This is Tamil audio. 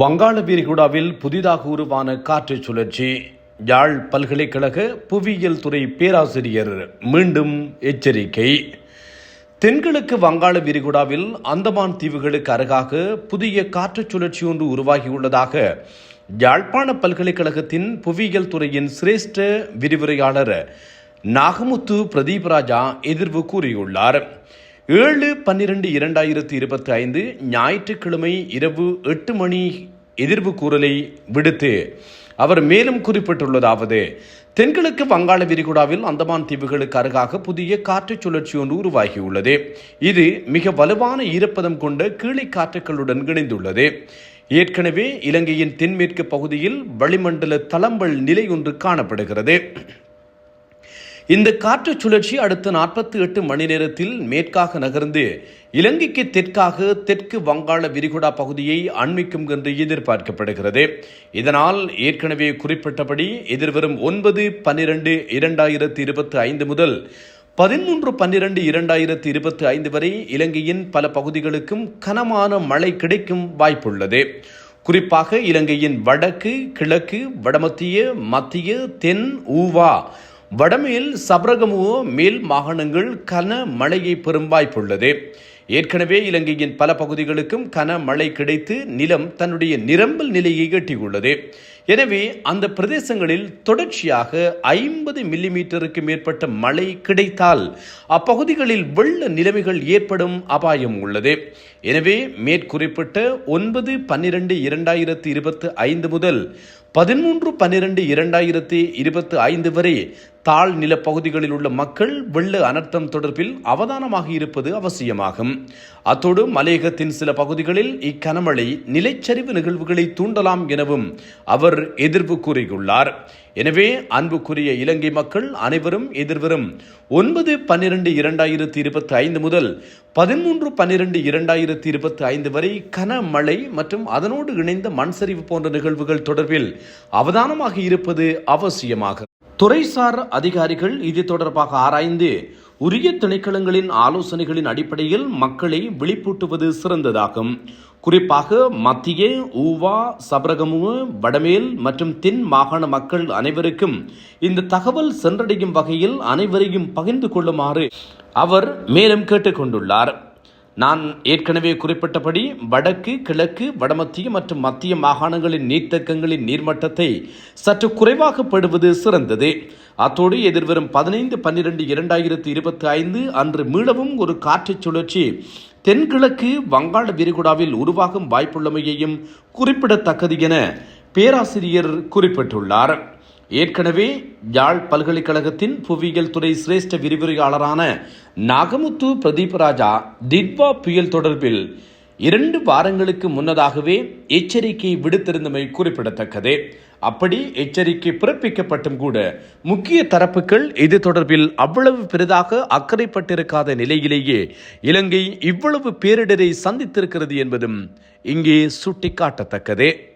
வங்காள விரிகுடாவில் புதிதாக உருவான காற்று சுழற்சி. யாழ் பல்கலைக்கழக புவியியல் துறை பேராசிரியர் மீண்டும் எச்சரிக்கை. தென்கிழக்கு வங்காள விரிகுடாவில் அந்தமான் தீவுகளுக்கு அருகாக புதிய காற்று சுழற்சி ஒன்று உருவாகியுள்ளதாக யாழ்ப்பாண பல்கலைக்கழகத்தின் புவியியல் துறையின் சிரேஷ்ட விரிவுரையாளர் நாகமுத்து பிரதீபராஜா எதிர்வு கூறியுள்ளார். ஏழு பன்னிரெண்டு இரண்டாயிரத்தி இருபத்தி ஐந்து ஞாயிற்றுக்கிழமை இரவு எட்டு மணி எதிர்வு கூறலை விடுத்து அவர் மேலும் குறிப்பிட்டுள்ளதாவது தென்கிழக்கு வங்காள விரிகுடாவில் அந்தமான் தீவுகளுக்கு அருகாக புதிய காற்று சுழற்சி ஒன்று உருவாகியுள்ளது. இது மிக வலுவான ஈரப்பதம் கொண்ட கீழே காற்றுகளுடன் இணைந்துள்ளது. ஏற்கனவே இலங்கையின் தென்மேற்கு பகுதியில் வளிமண்டல தளம்பல் நிலை ஒன்று காணப்படுகிறது. இந்த காற்று சுழற்சி அடுத்த நாற்பத்தி எட்டு மணி நேரத்தில் மேற்காக நகர்ந்து இலங்கைக்கு தெற்காக தெற்கு வங்காள விரிகுடா பகுதியை அண்மிக்கும் என்று எதிர்பார்க்கப்படுகிறது. இதனால் ஏற்கனவே குறிப்பிட்டபடி எதிர்வரும் ஒன்பது பன்னிரண்டு இரண்டாயிரத்தி இருபத்தி ஐந்து முதல் பதிமூன்று பன்னிரண்டு இரண்டாயிரத்தி இருபத்தி ஐந்து வரை இலங்கையின் பல பகுதிகளுக்கும் கனமான மழை கிடைக்கும் வாய்ப்புள்ளது. குறிப்பாக இலங்கையின் வடக்கு கிழக்கு வடமத்திய மத்திய தென் ஊவா வடமேல் சபரகமுவோ மேல் மாகாணங்கள் கன மழையை பெறும் வாய்ப்புள்ளது. ஏற்கனவே இலங்கையின் பல பகுதிகளுக்கும் கன மழை கிடைத்து நிலம் தன்னுடைய நிரம்பல் நிலையை எட்டியுள்ளது. எனவே அந்த பிரதேசங்களில் தொடர்ச்சியாக ஐம்பது மில்லிமீட்டருக்கு மேற்பட்ட மழை கிடைத்தால் அப்பகுதிகளில் வெள்ள நிலைமைகள் ஏற்படும் அபாயம் உள்ளது. எனவே மேற்குறிப்பிட்ட ஒன்பது பன்னிரண்டு இரண்டாயிரத்தி இருபத்தி ஐந்து முதல் பதிமூன்று பன்னிரண்டு இரண்டாயிரத்தி இருபத்தி ஐந்து வரை தாழ் நிலப்பகுதிகளில் உள்ள மக்கள் வெள்ள அனர்த்தம் தொடர்பில் அவதானமாக இருப்பது அவசியமாகும். அத்தோடு மலையகத்தின் சில பகுதிகளில் இக்கனமழை நிலைச்சரிவு நிகழ்வுகளை தூண்டலாம் எனவும் அவர் எதிர்ப்பு கூறியுள்ளார். எனவே அன்புக்குரிய இலங்கை மக்கள் அனைவரும் எதிர்வரும் ஒன்பது பன்னிரண்டு இரண்டாயிரத்தி இருபத்தி ஐந்து முதல் பதிமூன்று பன்னிரண்டு இரண்டாயிரத்தி இருபத்தி ஐந்து வரை கனமழை மற்றும் அதனோடு இணைந்த மண் சரிவு போன்ற நிகழ்வுகள் தொடர்பில் அவதானமாக இருப்பது அவசியமாகும் துறைசார் அதிகாரிகள் இது தொடர்பாக ஆராய்ந்து உரிய திணைக்களங்களின் ஆலோசனைகளின் அடிப்படையில் மக்களை விழிப்பூட்டுவது சிறந்ததாகும். குறிப்பாக மத்திய ஊவா சபரகமுவ வடமேல் மற்றும் தென் மாகாண மக்கள் அனைவருக்கும் இந்த தகவல் சென்றடையும் வகையில் அனைவரையும் பகிர்ந்து கொள்ளுமாறு அவர் மேலும் கேட்டுக்கொண்டுள்ளார். நான் ஏற்கனவே குறிப்பிட்டபடி வடக்கு கிழக்கு வடமத்திய மற்றும் மத்திய மாகாணங்களின் நீர்த்தக்கங்களின் நீர்மட்டத்தை சற்று குறைவாக படுவது சிறந்தது. அத்தோடு எதிர்வரும் பதினைந்து பன்னிரண்டு இரண்டாயிரத்தி இருபத்தி ஐந்து அன்று மீளவும் ஒரு காற்றுச் சுழற்சி தென்கிழக்கு வங்காள விரிகுடாவில் உருவாகும் வாய்ப்புள்ளமையையும் குறிப்பிடத்தக்கது என பேராசிரியர் குறிப்பிட்டுள்ளார். ஏற்கனவே யாழ் பல்கலைக்கழகத்தின் புவியியல் துறை சிரேஷ்ட விரிவுரையாளரான நாகமுத்து பிரதீபராஜா திட்வா புயல் தொடர்பில் இரண்டு வாரங்களுக்கு முன்னதாகவே எச்சரிக்கை விடுத்திருந்தமை குறிப்பிடத்தக்கது. அப்படி எச்சரிக்கை பிறப்பிக்கப்பட்டும் கூட முக்கிய தரப்புகள் இது தொடர்பில் அவ்வளவு பெரிதாக அக்கறைப்பட்டிருக்காத நிலையிலேயே இலங்கை இவ்வளவு பேரிடரை சந்தித்திருக்கிறது என்பதும் இங்கே சுட்டிக்காட்டத்தக்கது.